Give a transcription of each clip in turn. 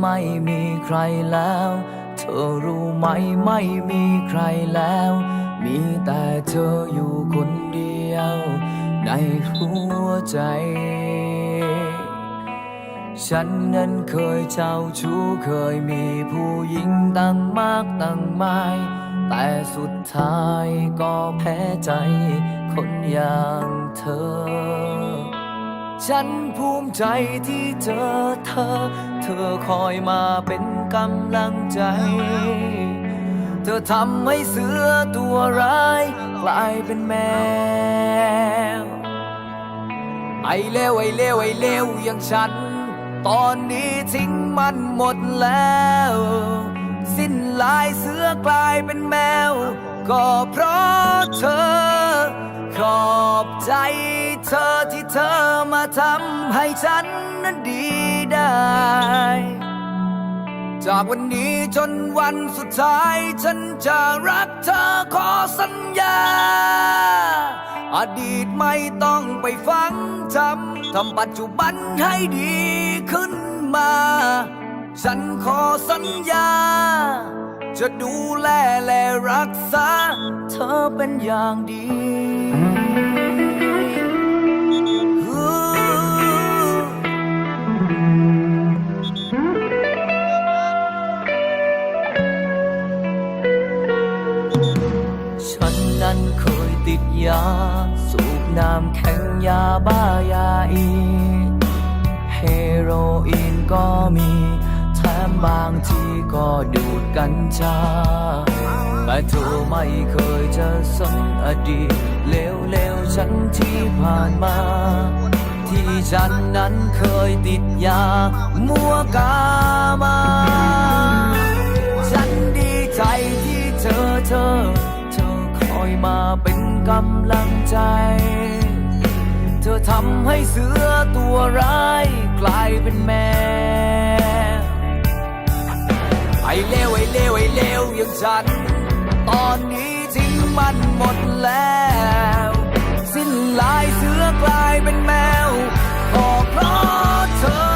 ไม่มีใครแล้ว เธอรู้ไหมไม่มีใครแล้ว มีแต่เธออยู่คนเดียว ในหัวใจ ฉันนั้นเคยเจ้าชู้เคยมีผู้หญิงตั้งมากตั้งมาย แต่สุดท้ายก็แพ้ใจ คนอย่างเธอ ฉันภูมิใจที่เจอเธอ เธอคอยมาเป็นกำลังใจ เธอทำให้เสือตัวร้ายกลายเป็นแมว ไอเลวไอเลวไอเลวอย่างฉัน ตอนนี้ทิ้งมันหมดแล้ว สิ้นลายเสือกลายเป็นแมว ก็เพราะเธอ ขอบใจเธอที่เธอมาทำให้ฉันนั้นดี ได้ จากวันนี้จนวันสุดท้าย ฉันจะรักเธอขอสัญญา อดีตไม่ต้องไปฟังจำทำปัจจุบันให้ดีขึ้นมา ฉันขอสัญญา จะดูแลและรักษา เธอเป็นอย่างดี ก็ดูดกัญชา แต่เธอไม่เคยจะสนอดีตเลวๆฉันที่ผ่านมา ที่ฉันนั้นเคยติดยา มัวกามา ฉันดีใจที่เจอเธอ เธอคอยมาเป็นกำลังใจ เธอทำให้เสือตัวร้ายกลายเป็นแมว เลวไอ้เลวไอ้เลวอย่างฉัน ตอนนี้ทิ้งมันหมดแล้ว สิ้นลายเสือกลายเป็นแมวก็เพราะเธอ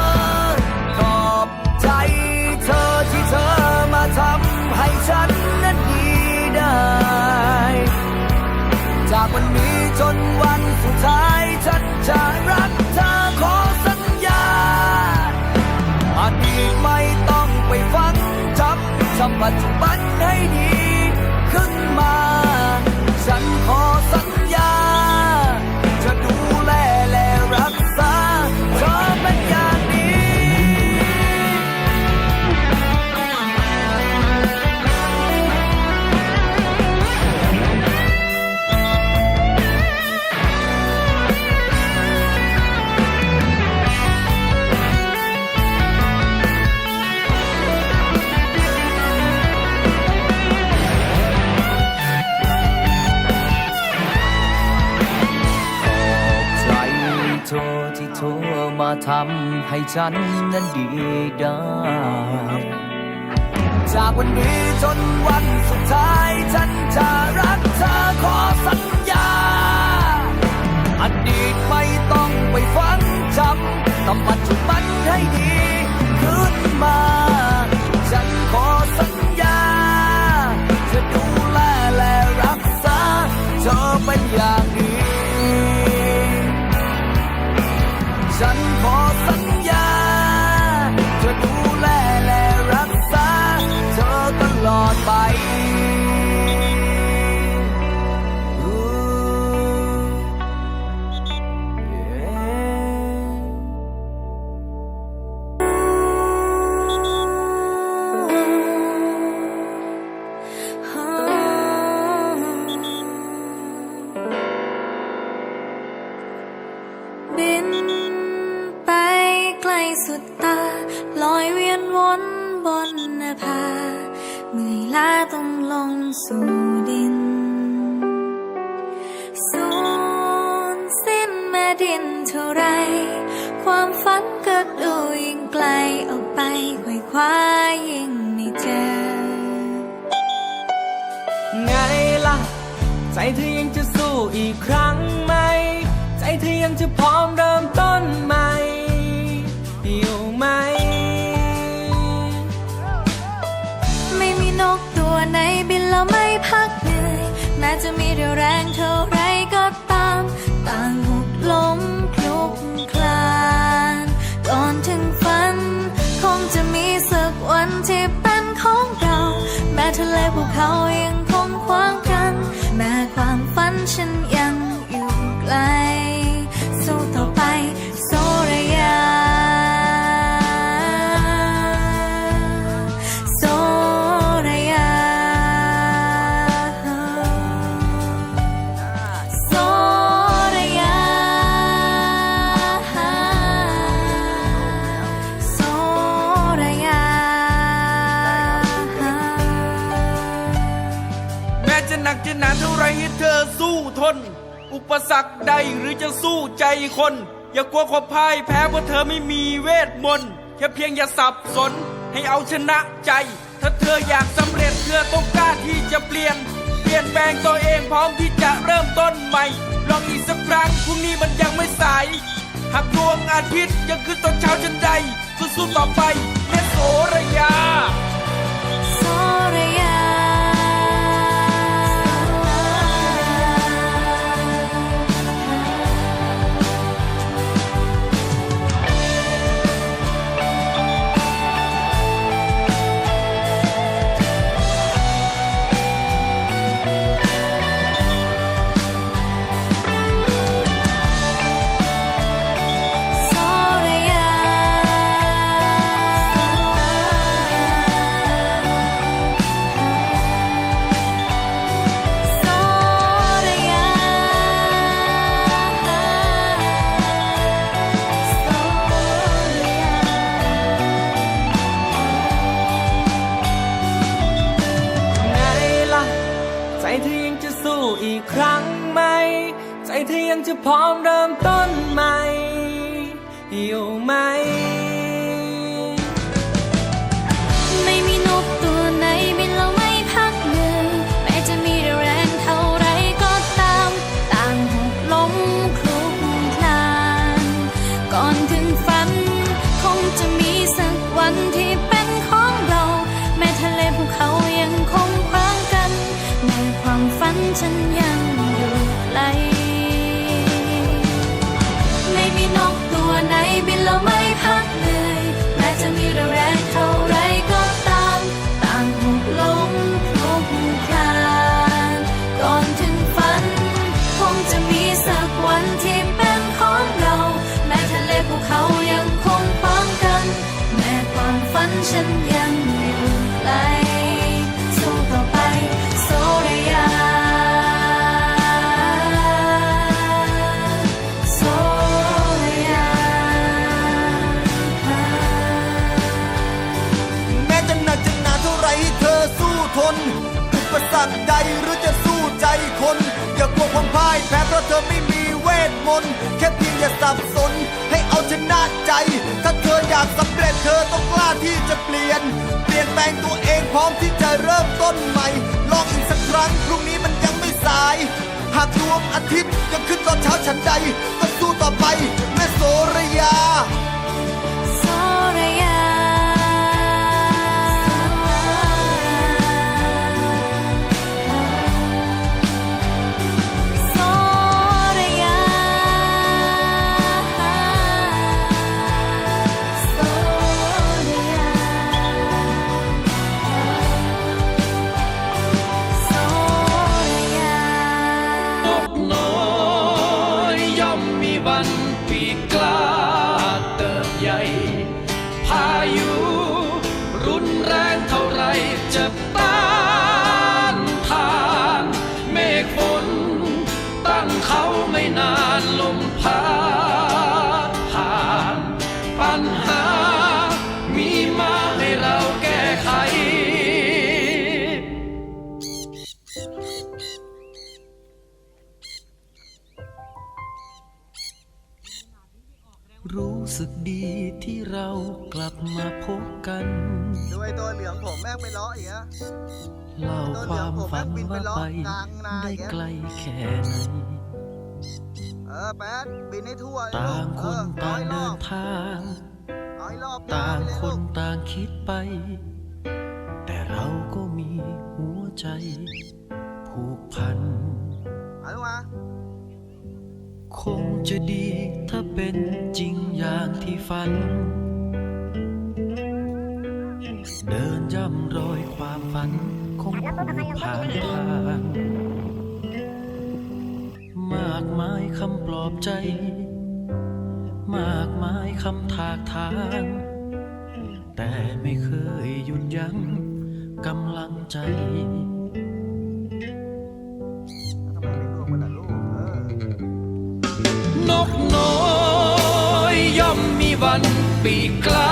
ทำให้ฉันนั้นดีได้ จากวันนี้จนวันสุดท้าย ฉันจะรักเธอขอสัญญา สุดตา ลอยเวียนวนบนนภาเมื่อยล้าต้องลงสู่ดิน สูญสิ้นแม่ดินเท่าไร ความฝันก็ดูยิ่งไกลออกไปไขว่คว้ายิ่งไม่เจอ ไงล่ะ ใจเธอยังจะสู้อีกครั้งไหม ใจเธอยังจะพร้อมเริ่มต้น จะมีเรี่ยวแรงเท่าไรก็ตาม ต่างหุกล้มคลุกคลาน ก่อนถึงฝัน คงจะมีสักวันที่เป็นของเรา แม้ทะเลภูเขายัง จะหนักจะหนาเท่าไรให้เธอสู้ทน อุปสรรคใดหรือจะสู้ใจคน อย่ากลัวความพ่ายแพ้เพราะเธอไม่มีเวทมนต์แค่เพียงอย่าสับสนให้เอาชนะใจ ถ้าเธออยากสำเร็จเธอต้องกล้าที่จะเปลี่ยน เปลี่ยนแปลงตัวเองพร้อมที่จะเริ่มต้นใหม่ ลองอีกสักครั้งพรุ่งนี้มันยังไม่สาย หากดวงอาทิตย์ยังขึ้นตอนเช้าฉันใดสู้ๆต่อไปแม่โสระยา จะพร้อมเริ่มต้นใหม่อยู่ ปสรรคใดหรือจะสู้ใจคน อย่ากลัวความพ่ายแพ้เพราะเธอไม่มีเวทมนต์แค่เพียงอย่าสับสน ให้เอาชนะใจ ถ้าเธออยากสำเร็จเธอต้องกล้าที่จะเปลี่ยน เปลี่ยนแปลงตัวเองพร้อมที่จะเริ่มต้นใหม่ลองอีกสักครั้งพรุ่งนี้มันยังไม่สาย หากดวงอาทิตย์ยังขึ้นตอนเช้าฉันใดก็สู้ต่อไปแม่โสระยา นกน้อยย่อมมีวันปีกล้าเติบใหญ่ พายุรุนแรงเท่าไรจะต้านทานเมฆฝนตั้งเขาไม่นานลมพัดผ่านปัญหามี มแม่งไปล้ออย่างเงี้ยเล่าความฝันว่าไปได้ไกลแค่ไหนเออแป๊ดบินให้ทั่วต่างคนต่างเดินทางเอาให้รอบต่างไปเลยคลูนกต่างคิดไป แต่เราก็มีหัวใจ ผูกพันลูกมาคงจะดีถ้าเป็นจริงอย่างที่ฝัน เดินย่ำรอยความฝันคงผ่านทางมากมายคำปลอบใจ มากมายคำถากทาง แต่ไม่เคยหยุดยั้งกำลังใจนกน้อยย่อมมีวันปีกกลา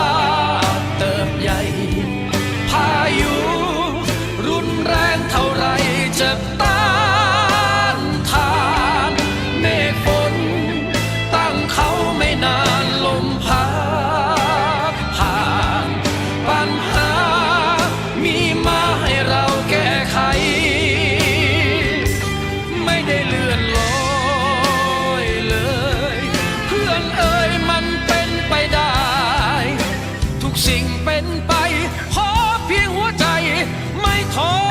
home.